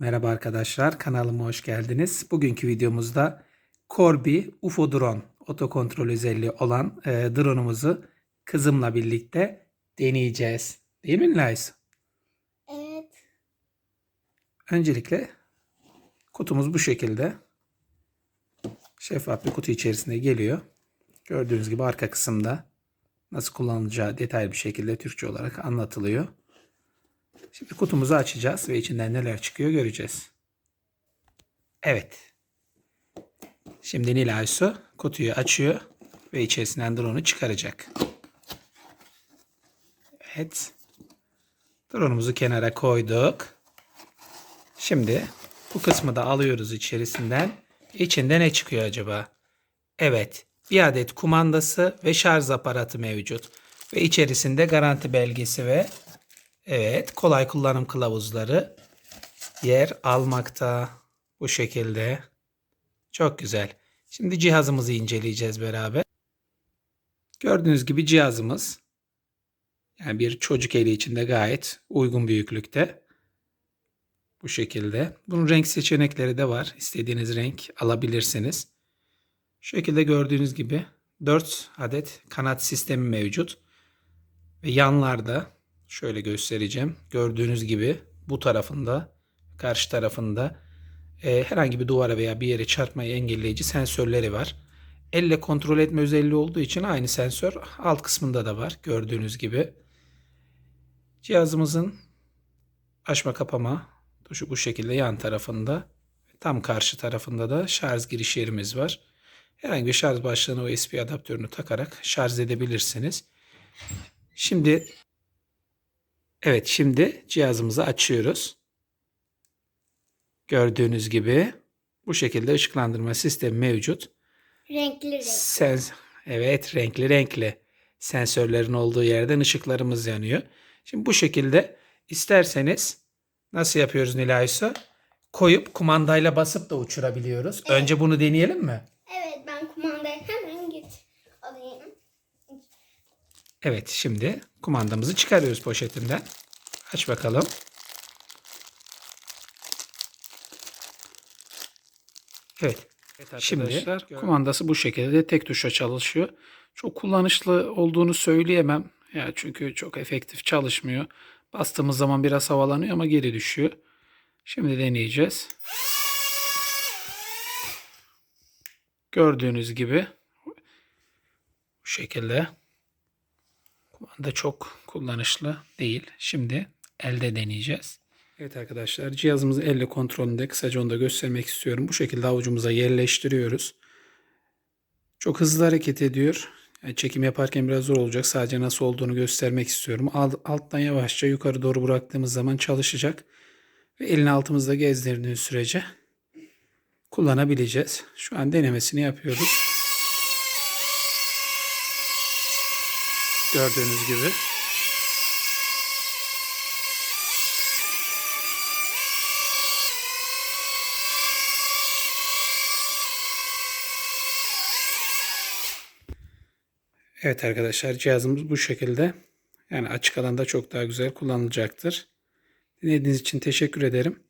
Merhaba arkadaşlar, kanalıma hoş geldiniz. Bugünkü videomuzda Corby UFO Drone otokontrol özelliği olan e, drone'umuzu kızımla birlikte deneyeceğiz. Değil mi Nilay's? Evet. Öncelikle kutumuz bu şekilde. Şeffaf bir kutu içerisinde geliyor. Gördüğünüz gibi arka kısımda nasıl kullanılacağı detaylı bir şekilde Türkçe olarak anlatılıyor. Şimdi kutumuzu açacağız ve içinden neler çıkıyor göreceğiz. Evet. Şimdi Nilay Su kutuyu açıyor ve içerisinden drone'u çıkaracak. Evet. Drone'umuzu kenara koyduk. Şimdi bu kısmı da alıyoruz içerisinden. İçinde ne çıkıyor acaba? Evet. Bir adet kumandası ve şarj aparatı mevcut. Ve içerisinde garanti belgesi ve evet kolay kullanım kılavuzları yer almakta. Bu şekilde. Çok güzel. Şimdi cihazımızı inceleyeceğiz beraber. Gördüğünüz gibi cihazımız yani bir çocuk eli içinde gayet uygun büyüklükte. Bu şekilde. Bunun renk seçenekleri de var. İstediğiniz renk alabilirsiniz. Şu şekilde gördüğünüz gibi 4 adet kanat sistemi mevcut. Ve yanlarda şöyle göstereceğim. Gördüğünüz gibi bu tarafında karşı tarafında e, herhangi bir duvara veya bir yere çarpmayı engelleyici sensörleri var. Elle kontrol etme özelliği olduğu için aynı sensör alt kısmında da var. Gördüğünüz gibi. Cihazımızın açma kapama tuşu bu şekilde yan tarafında. Tam karşı tarafında da şarj giriş yerimiz var. Herhangi bir şarj başlığını USB adaptörünü takarak şarj edebilirsiniz. Şimdi evet şimdi cihazımızı açıyoruz. Gördüğünüz gibi bu şekilde ışıklandırma sistemi mevcut. Renkli renk. Sens evet renkli renkli sensörlerin olduğu yerden ışıklarımız yanıyor. Şimdi bu şekilde isterseniz nasıl yapıyoruz Nilaysa? Koyup kumandayla basıp da uçurabiliyoruz. Önce bunu deneyelim mi? Evet ben kumandayı Evet şimdi kumandamızı çıkarıyoruz poşetinden. Aç bakalım. Evet. Şimdi kumandası bu şekilde tek tuşa çalışıyor. Çok kullanışlı olduğunu söyleyemem. Ya çünkü çok efektif çalışmıyor. Bastığımız zaman biraz havalanıyor ama geri düşüyor. Şimdi deneyeceğiz. Gördüğünüz gibi bu şekilde kumanda çok kullanışlı değil. Şimdi elde deneyeceğiz. Evet arkadaşlar cihazımızı elle kontrolünde kısaca onu da göstermek istiyorum. Bu şekilde avucumuza yerleştiriyoruz. Çok hızlı hareket ediyor. Yani çekim yaparken biraz zor olacak. Sadece nasıl olduğunu göstermek istiyorum. Alt, alttan yavaşça yukarı doğru bıraktığımız zaman çalışacak. Ve elini altımızda gezdirdiğiniz sürece kullanabileceğiz. Şu an denemesini yapıyoruz. Gördüğünüz gibi. Evet arkadaşlar cihazımız bu şekilde. Yani açık alanda çok daha güzel kullanılacaktır. Dinlediğiniz için teşekkür ederim.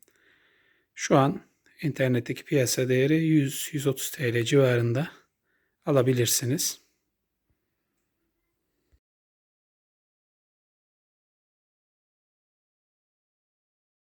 Şu an internetteki piyasa değeri 100-130 TL civarında alabilirsiniz.